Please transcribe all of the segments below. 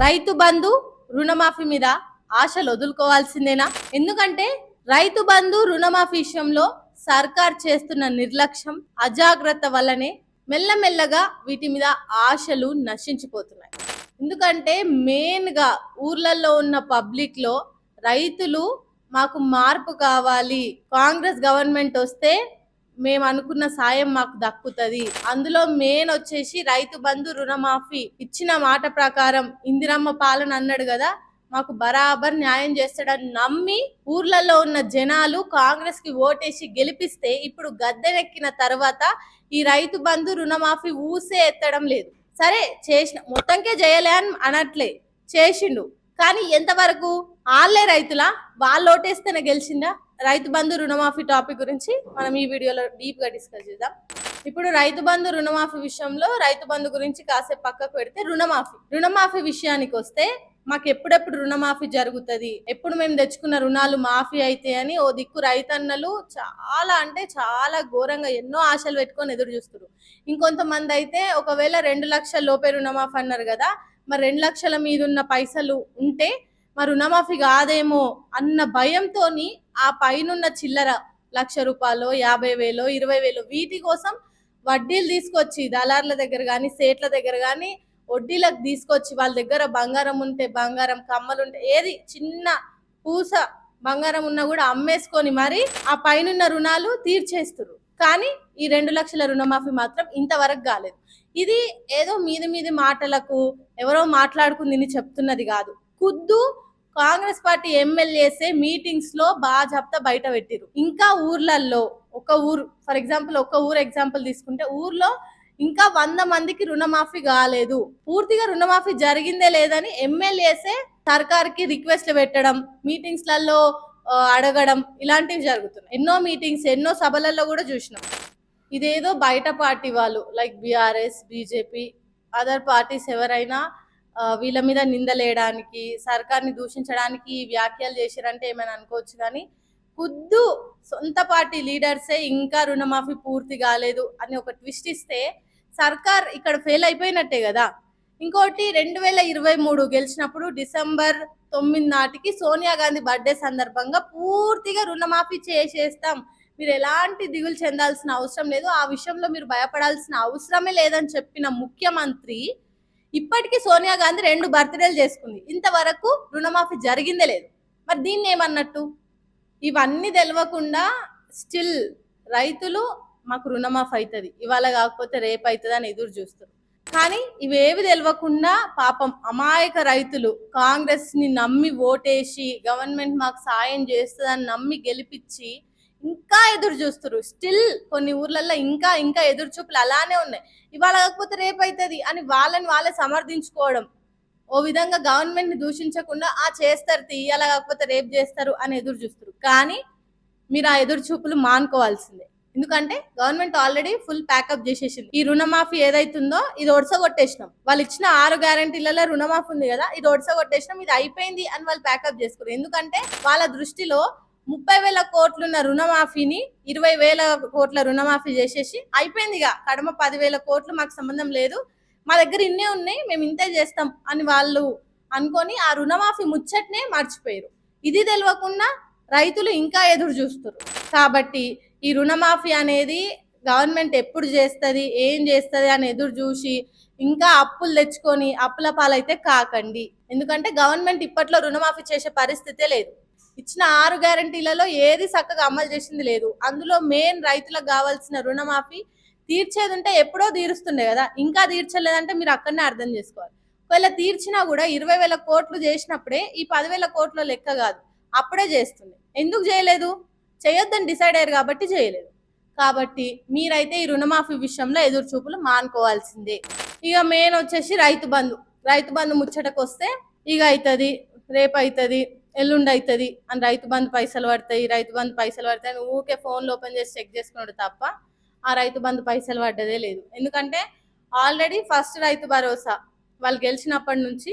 రైతు బంధు రుణమాఫీ మీద ఆశలు వదులుకోవాల్సిందేనా? ఎందుకంటే రైతు బంధు రుణమాఫీ విషయంలో సర్కార్ చేస్తున్న నిర్లక్ష్యం అజాగ్రత్త వల్లనే మెల్లమెల్లగా వీటి మీద ఆశలు నశించిపోతున్నాయి. ఎందుకంటే మెయిన్గా ఊర్లలో ఉన్న పబ్లిక్లో రైతులు మాకు మార్పు కావాలి కాంగ్రెస్ గవర్నమెంట్ వస్తే మేము అనుకున్న సాయం మాకు దక్కుతుంది. అందులో మెయిన్ వచ్చేసి రైతు బంధు రుణమాఫీ. ఇచ్చిన మాట ప్రకారం ఇందిరమ్మ పాలన అన్నాడు కదా మాకు బరాబర్ న్యాయం చేస్తాడని నమ్మి ఊర్లలో ఉన్న జనాలు కాంగ్రెస్కి ఓటేసి గెలిపిస్తే ఇప్పుడు గద్దెనెక్కిన తర్వాత ఈ రైతు బంధు రుణమాఫీ ఊసే ఎత్తడం లేదు. సరే చేసిన మొత్తంకే చేయలే అని అనట్లే చేసిండు. కానీ ఎంతవరకు? వాళ్ళే రైతులా? వాళ్ళు ఓటేస్తేనే గెలిచిందా? రైతు బంధు రుణమాఫీ టాపిక్ గురించి మనం ఈ వీడియోలో డీప్గా డిస్కస్ చేద్దాం. ఇప్పుడు రైతు బంధు రుణమాఫీ విషయంలో రైతు బంధు గురించి కాసేపు పక్కకు పెడితే రుణమాఫీ. రుణమాఫీ విషయానికి వస్తే మాకు ఎప్పుడెప్పుడు రుణమాఫీ జరుగుతుంది? ఎప్పుడు మేము తెచ్చుకున్న రుణాలు మాఫీ అయితే అని ఓ దిక్కు రైతన్నలు చాలా అంటే చాలా ఘోరంగా ఎన్నో ఆశలు పెట్టుకొని ఎదురు చూస్తారు ఇంకొంతమంది అయితే ఒకవేళ రెండు లక్షల లోపే రుణమాఫీ అన్నారు కదా మరి రెండు లక్షల మీద ఉన్న పైసలు ఉంటే మా రుణమాఫీ కాదేమో అన్న భయంతోని ఆ పైనున్న చిల్లర లక్ష రూపాయలు యాభై వేలు ఇరవై వేలు వీటి కోసం వడ్డీలు తీసుకొచ్చి దళార్ల దగ్గర కానీ సేట్ల దగ్గర కానీ వడ్డీలకు తీసుకొచ్చి వాళ్ళ దగ్గర బంగారం ఉంటే బంగారం కమ్మలు ఉంటే ఏది చిన్న పూస బంగారం ఉన్నా కూడా అమ్మేసుకొని మరి ఆ పైనున్న రుణాలు తీర్చేస్తారు కానీ ఈ రెండు లక్షల రుణమాఫీ మాత్రం ఇంతవరకు కాలేదు. ఇది ఏదో మీది మీది మాటలకు ఎవరో మాట్లాడుకుంది చెప్తున్నది కాదు. ఖుద్దు కాంగ్రెస్ పార్టీ ఎమ్మెల్యేసే మీటింగ్స్లో బాజాప్తా బయట పెట్టిరు ఇంకా ఊర్లలో ఒక ఊరు ఫర్ ఎగ్జాంపుల్ ఒక ఊరు ఎగ్జాంపుల్ తీసుకుంటే ఊర్లో ఇంకా వంద మందికి రుణమాఫీ కాలేదు. పూర్తిగా రుణమాఫీ జరిగిందే లేదని ఎమ్మెల్యేసే సర్కార్కి రిక్వెస్ట్లు పెట్టడం మీటింగ్స్లలో అడగడం ఇలాంటివి జరుగుతున్నాయి. ఎన్నో మీటింగ్స్ ఎన్నో సభలలో కూడా చూసినాం. ఇదేదో బయట పార్టీ వాళ్ళు like BRS BJP other parties ఎవరైనా వీళ్ళ మీద నిందలేయడానికి సర్కార్ని దూషించడానికి వ్యాఖ్యలు చేశారంటే ఏమైనా అనుకోవచ్చు కానీ ఖుద్దు సొంత పార్టీ లీడర్సే ఇంకా రుణమాఫీ పూర్తి కాలేదు అని ఒక ట్విస్ట్ ఇస్తే సర్కార్ ఇక్కడ ఫెయిల్ అయిపోయినట్టే కదా. ఇంకోటి రెండు వేల ఇరవై మూడు గెలిచినప్పుడు డిసెంబర్ తొమ్మిది నాటికి సోనియా గాంధీ బర్త్డే సందర్భంగా పూర్తిగా రుణమాఫీ చేసేస్తాం. మీరు ఎలాంటి దిగులు చెందాల్సిన అవసరం లేదు. ఆ విషయంలో మీరు భయపడాల్సిన అవసరమే లేదని చెప్పిన ముఖ్యమంత్రి ఇప్పటికీ సోనియా గాంధీ రెండు బర్త్డేలు చేసుకుంది. ఇంతవరకు రుణమాఫీ జరిగిందే లేదు. మరి దీన్ని ఏమన్నట్టు? ఇవన్నీ తెలియకుండా స్టిల్ రైతులు మాకు రుణమాఫీ అవుతుంది ఇవాళ కాకపోతే రేపు అవుతుంది అని ఎదురు చూస్తారు కానీ ఇవేవి తెలియకుండా పాపం అమాయక రైతులు కాంగ్రెస్ని నమ్మి ఓటేసి గవర్నమెంట్ మాకు సాయం చేస్తుందని నమ్మి గెలిపించి ఇంకా ఎదురు చూస్తారు స్టిల్ కొన్ని ఊర్లలో ఇంకా ఇంకా ఎదురు చూపులు అలానే ఉన్నాయి. ఇవాళ కాకపోతే రేపు అవుతుంది అని వాళ్ళని వాళ్ళే సమర్థించుకోవడం. ఓ విధంగా గవర్నమెంట్ని దూషించకుండా ఆ చేస్తారు తీయాల కాకపోతే రేపు చేస్తారు అని ఎదురు చూస్తారు కానీ మీరు ఆ ఎదురు చూపులు మానుకోవాల్సిందే. ఎందుకంటే గవర్నమెంట్ ఆల్రెడీ ఫుల్ ప్యాకప్ చేసేసింది. ఈ రుణమాఫీ ఏదైతుందో ఇది ఒడసగొట్టేసినాం. వాళ్ళు ఇచ్చిన ఆరు గ్యారంటీలలో రుణమాఫీ ఉంది కదా ఇది ఒడసగొట్టేసినాం ఇది అయిపోయింది అని వాళ్ళు ప్యాకప్ చేసుకున్నారు ఎందుకంటే వాళ్ళ దృష్టిలో ముప్పై వేల కోట్లున్న రుణమాఫీని ఇరవై వేల కోట్ల రుణమాఫీ చేసేసి అయిపోయింది ఇక కడమ పదివేల కోట్లు మాకు సంబంధం లేదు. మా దగ్గర ఇన్నే ఉన్నాయి మేము ఇంతే చేస్తాం అని వాళ్ళు అనుకొని ఆ రుణమాఫీ ముచ్చట్నే మర్చిపోయారు. ఇది తెలియకుండా రైతులు ఇంకా ఎదురు చూస్తారు కాబట్టి ఈ రుణమాఫీ అనేది గవర్నమెంట్ ఎప్పుడు చేస్తుంది ఏం చేస్తుంది అని ఎదురు చూసి ఇంకా అప్పులు తెచ్చుకొని అప్పుల పాలైతే కాకండి. ఎందుకంటే గవర్నమెంట్ ఇప్పట్లో రుణమాఫీ చేసే పరిస్థితే లేదు. ఇచ్చిన ఆరు గ్యారంటీలలో ఏది చక్కగా అమలు చేసింది లేదు. అందులో మెయిన్ రైతులకు కావాల్సిన రుణమాఫీ తీర్చేది ఉంటే ఎప్పుడో తీరుస్తుండే కదా. ఇంకా తీర్చలేదంటే మీరు అక్కడనే అర్థం చేసుకోవాలి. ఒకవేళ తీర్చినా కూడా ఇరవై వేల కోట్లు చేసినప్పుడే ఈ పదివేల కోట్ల లెక్క కాదు. అప్పుడే చేస్తుంది ఎందుకు చేయలేదు? చేయొద్దని డిసైడ్ అయ్యారు కాబట్టి చేయలేదు. కాబట్టి మీరైతే ఈ రుణమాఫీ విషయంలో ఎదురు చూపులు మానుకోవాల్సిందే. ఇక మెయిన్ వచ్చేసి రైతు బంధు. రైతు బంధు ముచ్చటకు వస్తే ఇక అవుతుంది రేపు అవుతుంది ఎల్లుండి అవుతుంది అని రైతు బంధు పైసలు పడతాయి రైతు బంధు పైసలు పడతాయి అని ఊకే ఫోన్లో ఓపెన్ చేసి చెక్ చేసుకున్నాడు తప్ప ఆ రైతు బంధు పైసలు పడ్డదే లేదు. ఎందుకంటే ఆల్రెడీ ఫస్ట్ రైతు భరోసా వాళ్ళు గెలిచినప్పటి నుంచి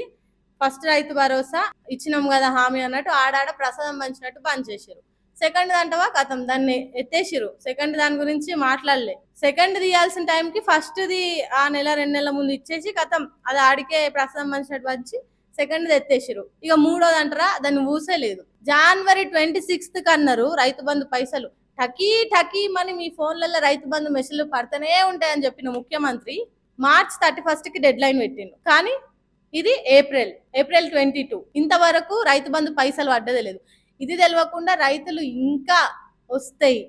ఫస్ట్ రైతు భరోసా ఇచ్చినాం కదా హామీ అన్నట్టు ఆడాడ ప్రసాదం పంచినట్టు బంద్ చేశారు సెకండ్ దాంటవా కథం దాన్ని ఎత్తేసిరు సెకండ్ దాని గురించి మాట్లాడలే. సెకండ్ తీయాల్సిన టైంకి ఫస్ట్ ది ఆ నెల రెండు నెలల ముందు ఇచ్చేసి కథం అది ఆడికే ప్రసాదం పంచినట్టు వచ్చి సెకండ్ ఎత్తేసిరు ఇక మూడోది అంటారా? దాన్ని ఊసలేదు. జనవరి ట్వంటీ సిక్స్త్ కన్నారు అన్నారు రైతు బంధు పైసలు. టకీ టకీ మని మీ ఫోన్లలో రైతు బంధు మెసేజ్లు పడుతూనే ఉంటాయని చెప్పిన ముఖ్యమంత్రి మార్చ్ థర్టీ ఫస్ట్కి డెడ్ లైన్ పెట్టిండు. కానీ ఇది ఏప్రిల్ ఏప్రిల్ ట్వంటీ టూ ఇంతవరకు రైతు బంధు పైసలు పడ్డదే లేదు. ఇది తెలియకుండా రైతులు ఇంకా వస్తాయి.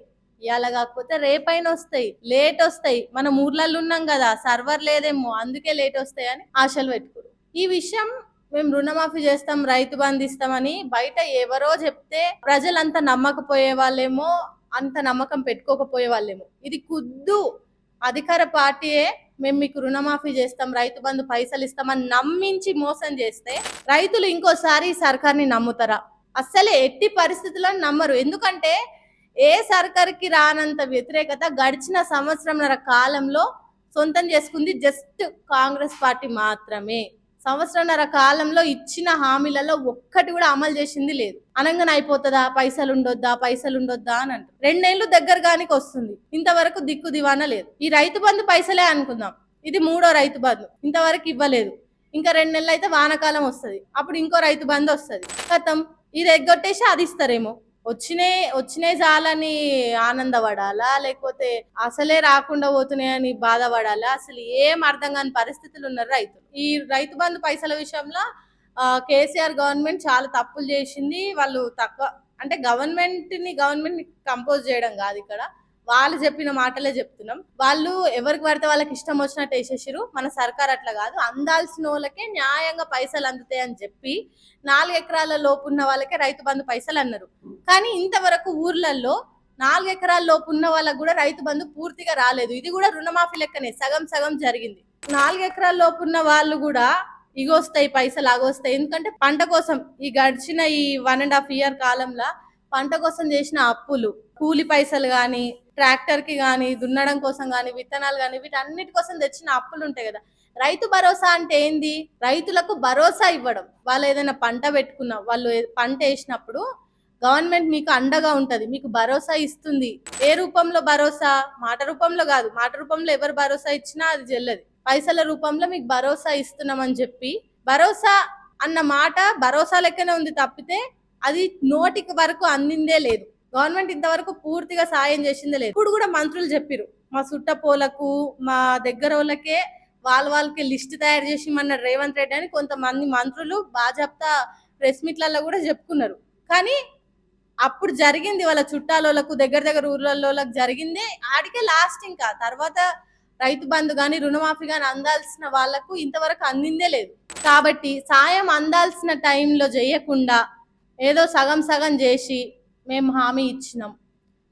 ఇవాళ కాకపోతే రేపైనా వస్తాయి. లేట్ వస్తాయి. మనం ఊర్లలో ఉన్నాం కదా సర్వర్ లేదేమో అందుకే లేట్ వస్తాయి అని ఆశలు పెట్టుకోరు ఈ విషయం మేము రుణమాఫీ చేస్తాం రైతు బంధు ఇస్తామని బయట ఎవరో చెప్తే ప్రజలంతా నమ్మకపోయే వాళ్ళేమో అంత నమ్మకం పెట్టుకోకపోయే వాళ్ళేమో ఇది కుద్దు అధికార పార్టీయే మేము మీకు రుణమాఫీ చేస్తాం రైతు బంధు పైసలు ఇస్తామని నమ్మించి మోసం చేస్తే రైతులు ఇంకోసారి సర్కార్ని నమ్ముతారా? అస్సలే ఎట్టి పరిస్థితుల్లో నమ్మరు. ఎందుకంటే ఏ సర్కార్కి రానంత వ్యతిరేకత గడిచిన సంవత్సరంన్నర కాలంలో సొంతం చేసుకుంది జస్ట్ కాంగ్రెస్ పార్టీ మాత్రమే. సంవత్సరంన్నర కాలంలో ఇచ్చిన హామీలలో ఒక్కటి కూడా అమలు చేసింది లేదు. అనంగానే అయిపోతుందా? పైసలు ఉండొద్దా పైసలు ఉండొద్దా అని అంటారు. రెండేళ్ళు దగ్గరగానికి వస్తుంది. ఇంతవరకు దిక్కు దివాన లేదు. ఈ రైతు బంధు పైసలే అనుకుందాం. ఇది మూడో రైతు బంధు. ఇంతవరకు ఇవ్వలేదు. ఇంకా రెండు నెలలు అయితే వానాకాలం వస్తుంది. అప్పుడు ఇంకో రైతు బంధు వస్తుంది. కథం ఇది ఎగ్గొట్టేసి అది ఇస్తారేమో. వచ్చినే వచ్చినే చాలని ఆనందపడాలా? లేకపోతే అసలే రాకుండా పోతున్నాయని బాధపడాలా? అసలు ఏం అర్థం కాని పరిస్థితులు ఉన్నారు రైతులు. ఈ రైతు బంధు పైసల విషయంలో కేసీఆర్ గవర్నమెంట్ చాలా తప్పులు చేసింది. వాళ్ళు తక్కువ అంటే గవర్నమెంట్ని గవర్నమెంట్ కంపోజ్ చేయడం కాదు ఇక్కడ. వాళ్ళు చెప్పిన మాటలే చెప్తున్నాం. వాళ్ళు ఎవరికి పడితే వాళ్ళకి ఇష్టం వచ్చినట్టు వేసేసారు మన సర్కార్ అట్లా కాదు. అందాల్సిన వాళ్ళకే న్యాయంగా పైసలు అందుతాయి అని చెప్పి నాలుగు ఎకరాల లోపు ఉన్న వాళ్ళకే రైతు బంధు పైసలు అన్నారు. కానీ ఇంతవరకు ఊర్లలో నాలుగు ఎకరాల లోపు ఉన్న వాళ్ళకు కూడా రైతు బంధు పూర్తిగా రాలేదు. ఇది కూడా రుణమాఫీ లెక్కనే. సగం సగం జరిగింది. నాలుగు ఎకరాల లోపు ఉన్న వాళ్ళు కూడా ఇగొస్తాయి పైసలు ఆగొస్తాయి ఎందుకంటే పంట కోసం ఈ గడిచిన ఈ వన్ అండ్ హాఫ్ ఇయర్ కాలంలో పంట కోసం చేసిన అప్పులు కూలి పైసలు కానీ ట్రాక్టర్కి కానీ దున్నడం కోసం కానీ విత్తనాలు కానీ వీటన్నిటి కోసం తెచ్చిన అప్పులు ఉంటాయి కదా. రైతు భరోసా అంటే ఏంది? రైతులకు భరోసా ఇవ్వడం. వాళ్ళు ఏదైనా పంట పెట్టుకున్న వాళ్ళు పంట వేసినప్పుడు గవర్నమెంట్ మీకు అండగా ఉంటది. మీకు భరోసా ఇస్తుంది. ఏ రూపంలో భరోసా? మాట రూపంలో కాదు. మాట రూపంలో ఎవరు భరోసా ఇచ్చినా అది చెల్లదు. పైసల రూపంలో మీకు భరోసా ఇస్తున్నామని చెప్పి భరోసా అన్న మాట భరోసా లెక్కనే ఉంది తప్పితే అది నోటికి వరకు అందిందే లేదు. గవర్నమెంట్ ఇంతవరకు పూర్తిగా సాయం చేసిందే లేదు. ఇప్పుడు కూడా మంత్రులు చెప్పిరు మా సుట్టపోలకు మా దగ్గర వాళ్ళకే వాళ్ళ వాళ్ళకి లిస్ట్ తయారు చేసి మన రేవంత్ రెడ్డి అని కొంతమంది మంత్రులు బాజాప్తా ప్రెస్ మీట్లలో కూడా చెప్పుకున్నారు. కానీ అప్పుడు జరిగింది వాళ్ళ చుట్టాలోలకు దగ్గర దగ్గర ఊర్లలోకి జరిగిందే ఆడికే లాస్ట్ ఇంకా తర్వాత రైతు బంధు కానీ రుణమాఫీ కానీ అందాల్సిన వాళ్ళకు ఇంతవరకు అందిందే లేదు. కాబట్టి సాయం అందాల్సిన టైంలో చేయకుండా ఏదో సగం సగం చేసి మేము హామీ ఇచ్చినాం.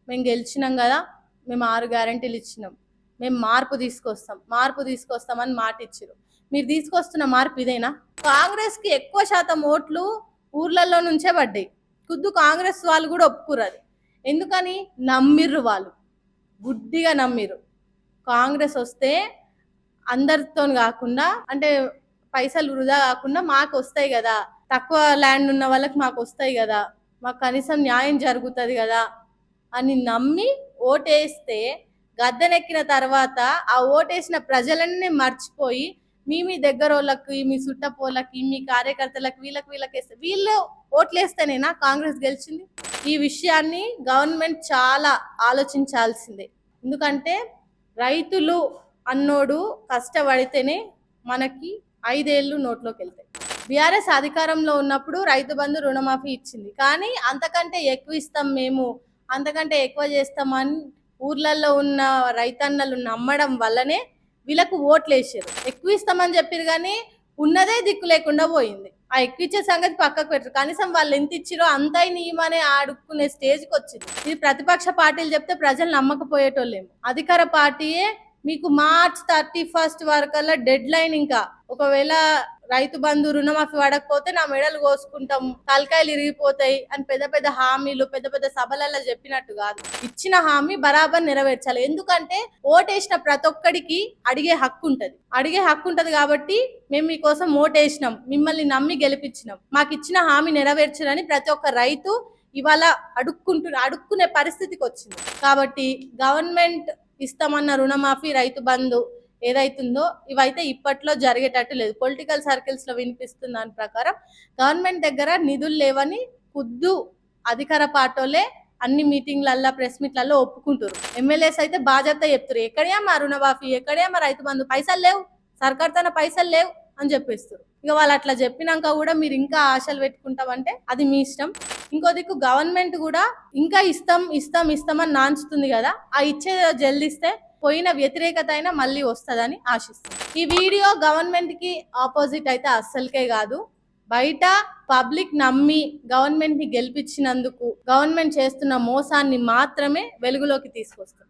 మేము గెలిచినాం కదా మేము ఆరు గ్యారంటీలు ఇచ్చినాం. మేము మార్పు తీసుకొస్తాం. మార్పు తీసుకొస్తామని మాట ఇచ్చారు మీరు తీసుకొస్తున్న మార్పు ఇదేనా? కాంగ్రెస్కి ఎక్కువ శాతం ఓట్లు ఊర్లలో నుంచే పడ్డాయి. ఖుద్దు కాంగ్రెస్ వాళ్ళు కూడా ఒప్పుకురు అది. ఎందుకని? నమ్మిర్రు వాళ్ళు. గుడ్డిగా నమ్మిర్రు. కాంగ్రెస్ వస్తే అందరితో కాకుండా అంటే పైసలు వృధా కాకుండా మాకు వస్తాయి కదా. తక్కువ ల్యాండ్ ఉన్న వాళ్ళకి మాకు వస్తాయి కదా. మాకు కనీసం న్యాయం జరుగుతుంది కదా అని నమ్మి ఓటేస్తే గద్దెనెక్కిన తర్వాత ఆ ఓటేసిన ప్రజలన్నీ మర్చిపోయి మీ మీ దగ్గర వాళ్ళకి మీ సుట్టపోళ్ళకి మీ కార్యకర్తలకు వీళ్ళకి వీళ్ళకి వేస్తే వీళ్ళు ఓట్లేస్తేనేనా కాంగ్రెస్ గెలిచింది? ఈ విషయాన్ని గవర్నమెంట్ చాలా ఆలోచించాల్సిందే. ఎందుకంటే రైతులు అన్నోడు కష్టపడితేనే మనకి ఐదేళ్ళు నోట్లోకి వెళ్తాయి బీఆర్ఎస్ అధికారంలో ఉన్నప్పుడు రైతు బంధు రుణమాఫీ ఇచ్చింది. కానీ అంతకంటే ఎక్కువ ఇస్తాం మేము అంతకంటే ఎక్కువ చేస్తామని ఊర్లలో ఉన్న రైతన్నలు నమ్మడం వల్లనే వీళ్ళకు ఓట్లు వేసారు ఎక్కువ ఇస్తామని చెప్పారు కానీ ఉన్నదే దిక్కు లేకుండా పోయింది. ఆ ఎక్కువ సంగతి పక్కకు పెట్టరు. కనీసం వాళ్ళు ఎంత ఇచ్చిరో అంత నియమనే ఆడుకునే స్టేజ్కి వచ్చింది. ఇది ప్రతిపక్ష పార్టీలు చెప్తే ప్రజలు నమ్మకపోయేటోళ్ళేమో. అధికార పార్టీయే మీకు మార్చ్ థర్టీ ఫస్ట్ వరకల్లా డెడ్ లైన్ ఇంకా. ఒకవేళ రైతు బంధు రుణమాఫీ పడకపోతే నా మెడలు కోసుకుంటాం తలకాయలు ఇరిగిపోతాయి అని పెద్ద పెద్ద హామీలు పెద్ద పెద్ద సభలలో చెప్పినట్టు కాదు. ఇచ్చిన హామీ బరాబర్ నెరవేర్చాలి. ఎందుకంటే ఓటేసిన ప్రతి ఒక్కడికి అడిగే హక్కు ఉంటది. అడిగే హక్కు ఉంటది కాబట్టి మేము మీకోసం ఓటేసినాం మిమ్మల్ని నమ్మి గెలిపించినాం. మాకు ఇచ్చిన హామీ నెరవేర్చాలని ప్రతి ఒక్క రైతు ఇవాళ అడుక్కుంటు అడుక్కునే పరిస్థితికి వచ్చింది. కాబట్టి గవర్నమెంట్ ఇస్తామన్న రుణమాఫీ రైతు బంధు ఏదైతుందో ఇవైతే ఇప్పట్లో జరిగేటట్టు లేదు. పొలిటికల్ సర్కిల్స్లో వినిపిస్తున్న దాని ప్రకారం గవర్నమెంట్ దగ్గర నిధులు లేవని ఖుద్దు అధికార పార్టీలే అన్ని మీటింగ్లల్లో ప్రెస్ మీట్లలో ఒప్పుకుంటారు ఎమ్మెల్యేస్ అయితే బాధ్యత చెప్తారు ఎక్కడే మా రుణమాఫీ ఎక్కడే మా రైతు బంధు పైసలు లేవు. సర్కార్ తన పైసలు లేవు అని చెప్పేస్తారు ఇక వాళ్ళు అట్లా చెప్పినాక కూడా మీరు ఇంకా ఆశలు పెట్టుకుంటామంటే అది మీ ఇష్టం. ఇంకో దిక్కు గవర్నమెంట్ కూడా ఇంకా ఇస్తాం ఇస్తాం ఇస్తామని నాంచుతుంది కదా. ఆ ఇచ్చే జల్దిస్తే పోయిన వ్యతిరేకత అయినా మళ్ళీ వస్తుందని ఆశిస్తుంది ఈ వీడియో గవర్నమెంట్కి ఆపోజిట్ అయితే అస్సలకే కాదు. బయట పబ్లిక్ నమ్మి గవర్నమెంట్ని గెలిపించినందుకు గవర్నమెంట్ చేస్తున్న మోసాన్ని మాత్రమే వెలుగులోకి తీసుకొస్తుంది.